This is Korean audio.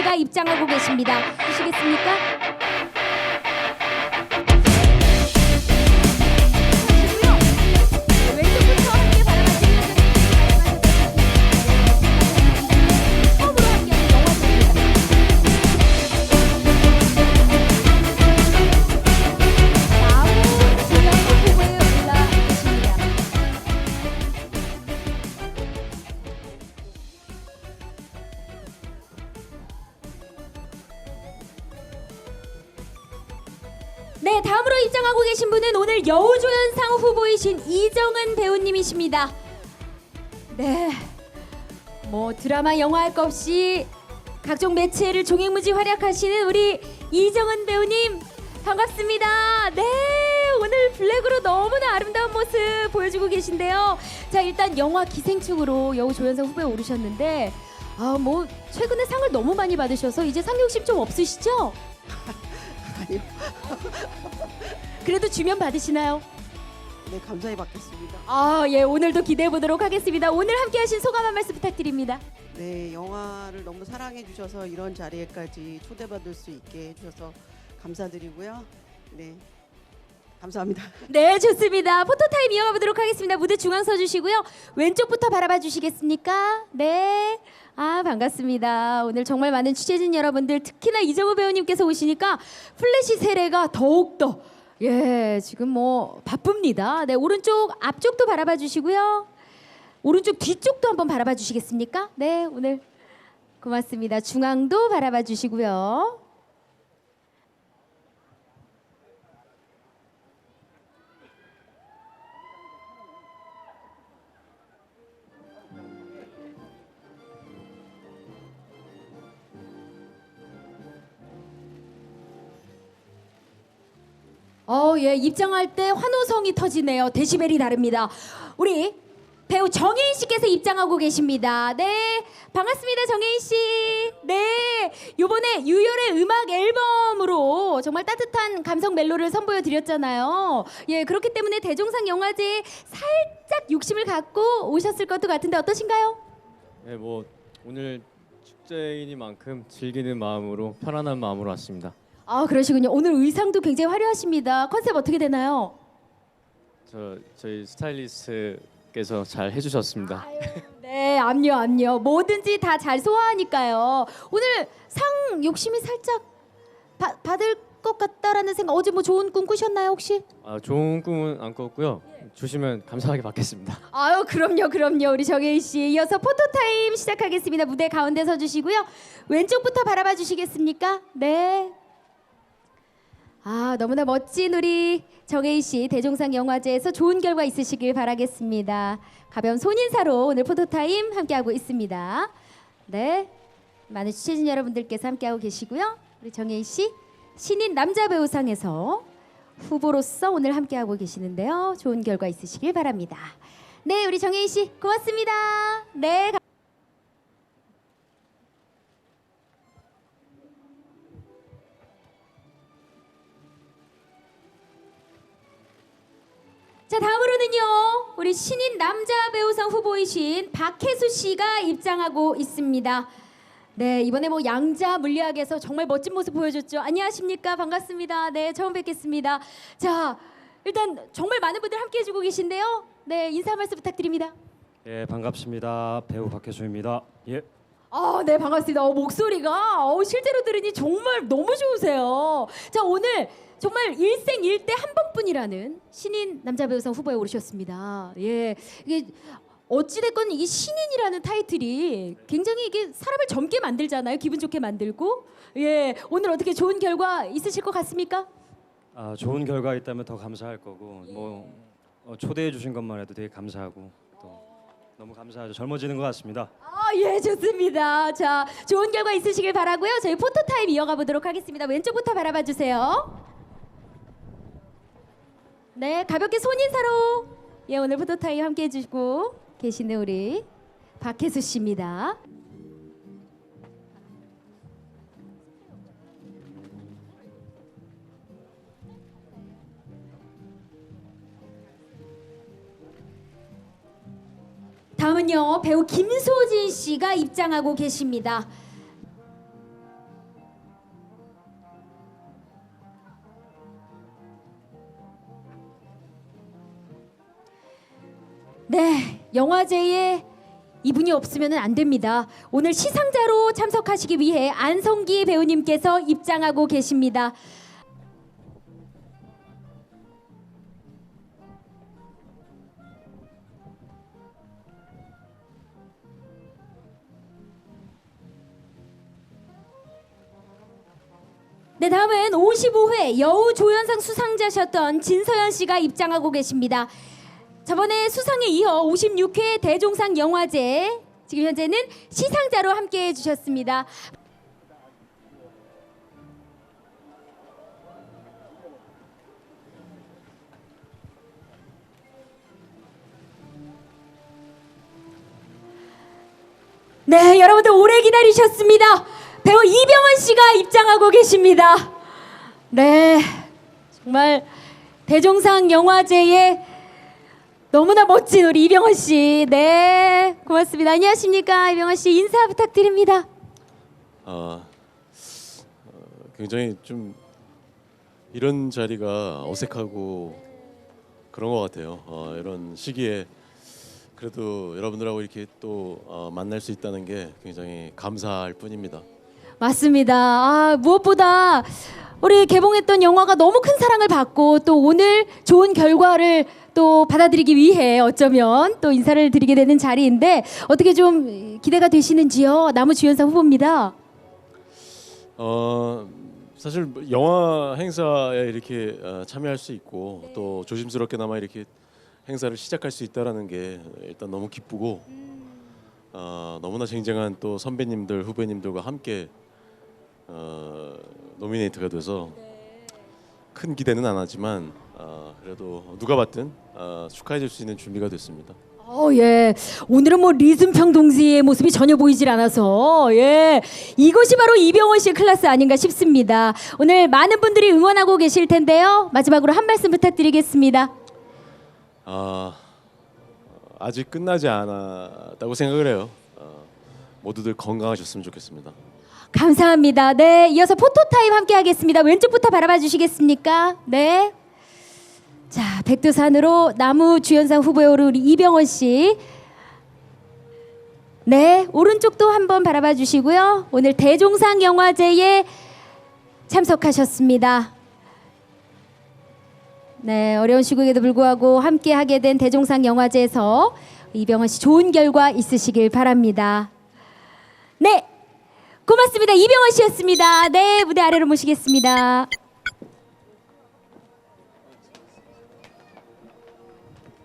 씨가 입장하고 계십니다. 보시겠습니까? 네, 다음으로 입장하고 계신 분은 오늘 여우조연상 후보이신 이정은 배우님이십니다. 네, 뭐 드라마, 영화 할 것 없이 각종 매체를 종횡무지 활약하시는 우리 이정은 배우님 반갑습니다. 네, 오늘 블랙으로 너무나 아름다운 모습 보여주고 계신데요. 자, 일단 영화 기생충으로 여우조연상 후보에 오르셨는데 아, 뭐 최근에 상을 너무 많이 받으셔서 이제 상 욕심 좀 없으시죠? 그래도 주면 받으시나요? 네, 감사히 받겠습니다. 아, 예, 오늘도 기대해 보도록 하겠습니다. 오늘 함께 하신 소감 한 말씀 부탁드립니다. 네, 영화를 너무 사랑해 주셔서 이런 자리에까지 초대받을 수 있게 해 주셔서 감사드리고요. 네. 감사합니다. 네, 좋습니다. 포토타임 이어가 보도록 하겠습니다. 무대 중앙 서 주시고요. 왼쪽부터 바라봐 주시겠습니까? 네. 아, 반갑습니다. 오늘 정말 많은 취재진 여러분들, 특히나 이정우 배우님께서 오시니까 플래시 세례가 더욱더 예, 지금 뭐 바쁩니다. 네, 오른쪽 앞쪽도 바라봐 주시고요. 오른쪽 뒤쪽도 한번 바라봐 주시겠습니까? 네, 오늘 고맙습니다. 중앙도 바라봐 주시고요. 어, 예, 입장할 때 환호성이 터지네요. 데시벨이 다릅니다. 우리 배우 정혜인 씨께서 입장하고 계십니다. 네, 반갑습니다, 정혜인 씨. 네, 요번에 유열의 음악 앨범으로 정말 따뜻한 감성 멜로를 선보여 드렸잖아요. 예, 그렇기 때문에 대종상 영화제에 살짝 욕심을 갖고 오셨을 것도 같은데 어떠신가요? 네, 뭐 오늘 축제이니만큼 즐기는 마음으로 편안한 마음으로 왔습니다. 아, 그러시군요. 오늘 의상도 굉장히 화려하십니다. 컨셉 어떻게 되나요? 저 저희 스타일리스트께서 잘 해주셨습니다. 네, 압류 압류. 뭐든지 다 잘 소화하니까요. 오늘 상 욕심이 살짝 바, 받을 것 같다라는 생각. 어제 뭐 좋은 꿈 꾸셨나요 혹시? 아, 좋은 꿈은 안 꿨고요. 주시면 감사하게 받겠습니다. 아유, 그럼요, 그럼요. 우리 정혜인 씨. 이어서 포토 타임 시작하겠습니다. 무대 가운데 서 주시고요. 왼쪽부터 바라봐 주시겠습니까? 네. 아, 너무나 멋진 우리 정혜인 씨 대종상 영화제에서 좋은 결과 있으시길 바라겠습니다. 가벼운 손인사로 오늘 포토 타임 함께하고 있습니다. 네. 많은 취재진 여러분들께서 함께하고 계시고요. 우리 정혜인 씨 신인 남자 배우상에서 후보로서 오늘 함께하고 계시는데요. 좋은 결과 있으시길 바랍니다. 네, 우리 정혜인 씨 고맙습니다. 네. 다음으로는요. 우리 신인 남자 배우상 후보이신 박혜수 씨가 입장하고 있습니다. 네, 이번에 뭐 양자 물리학에서 정말 멋진 모습 보여줬죠. 안녕하십니까? 반갑습니다. 네, 처음 뵙겠습니다. 자, 일단 정말 많은 분들 함께 해주고 계신데요. 네, 인사 한 말씀 부탁드립니다. 예 반갑습니다 배우 박혜수입니다 예 아, 네, 반갑습니다. 어, 목소리가 어, 실제로 들으니 정말 너무 좋으세요. 자, 오늘 정말 일생 일대 한 번뿐이라는 신인 남자 배우상 후보에 오르셨습니다. 예, 이게 어찌됐건 이게 신인이라는 타이틀이 굉장히 이게 사람을 젊게 만들잖아요. 기분 좋게 만들고. 예, 오늘 어떻게 좋은 결과 있으실 것 같습니까? 아, 좋은 결과 있다면 더 감사할 거고 뭐 어, 초대해 주신 것만 해도 되게 감사하고 또 너무 감사하죠 젊어지는 것 같습니다 아, 예, 좋습니다. 자, 좋은 결과 있으시길 바라고요. 저희 포토 타임 이어가 보도록 하겠습니다. 왼쪽부터 바라봐 주세요. 네, 가볍게 손인사로 예, 오늘 포토 타임 함께 해주시고 계시는 우리 박혜수 씨입니다. 다음은요 배우 김소진 씨가 입장하고 계십니다. 네, 영화제에 이분이 없으면 안 됩니다. 오늘 시상자로 참석하시기 위해 안성기 배우님께서 입장하고 계십니다. 네, 다음은 55회 여우 조연상 수상자셨던 진서연 씨가 입장하고 계십니다. 저번에 수상에 이어 56회 대종상 영화제 지금 현재는 시상자로 함께 해 주셨습니다. 네, 여러분들 오래 기다리셨습니다. 배우 이병헌 씨가 입장하고 계십니다. 네, 정말 대종상 영화제에 너무나 멋진 우리 이병헌 씨. 네, 고맙습니다. 안녕하십니까, 이병헌 씨 인사 부탁드립니다. 아, 어, 굉장히 좀 이런 자리가 어색하고 그런 것 같아요. 어, 이런 시기에 그래도 여러분들하고 이렇게 또 어, 만날 수 있다는 게 굉장히 감사할 뿐입니다. 맞습니다. 아, 무엇보다 우리 개봉했던 영화가 너무 큰 사랑을 받고 또 오늘 좋은 결과를 또 받아들이기 위해 어쩌면 또 인사를 드리게 되는 자리인데 어떻게 좀 기대가 되시는지요? 나무 주연상 후보입니다. 어, 사실 뭐 영화 행사에 이렇게 어, 참여할 수 있고 또 조심스럽게나마 이렇게 행사를 시작할 수 있다라는 게 일단 너무 기쁘고 어, 너무나 쟁쟁한 또 선배님들 후배님들과 함께 어, 노미네이트가 돼서 큰 기대는 안 하지만 어, 그래도 누가 봤든 어, 축하해줄 수 있는 준비가 됐습니다. 어, 예. 오늘은 뭐 리순평 동지의 모습이 전혀 보이질 않아서 예. 이것이 바로 이병헌 씨의 클래스 아닌가 싶습니다. 오늘 많은 분들이 응원하고 계실 텐데요. 마지막으로 한 말씀 부탁드리겠습니다. 아, 아직 끝나지 않았다고 생각을 해요. 어, 모두들 건강하셨으면 좋겠습니다. 감사합니다. 네, 이어서 포토타임 함께 하겠습니다. 왼쪽부터 바라봐 주시겠습니까? 네. 자, 백두산으로 나무 주연상 후보에 오른 우리 이병헌 씨. 네, 오른쪽도 한번 바라봐 주시고요. 오늘 대종상 영화제에 참석하셨습니다. 네, 어려운 시국에도 불구하고 함께 하게 된 대종상 영화제에서 이병헌 씨 좋은 결과 있으시길 바랍니다. 네, 고맙습니다. 이병헌 씨였습니다. 네, 무대 아래로 모시겠습니다.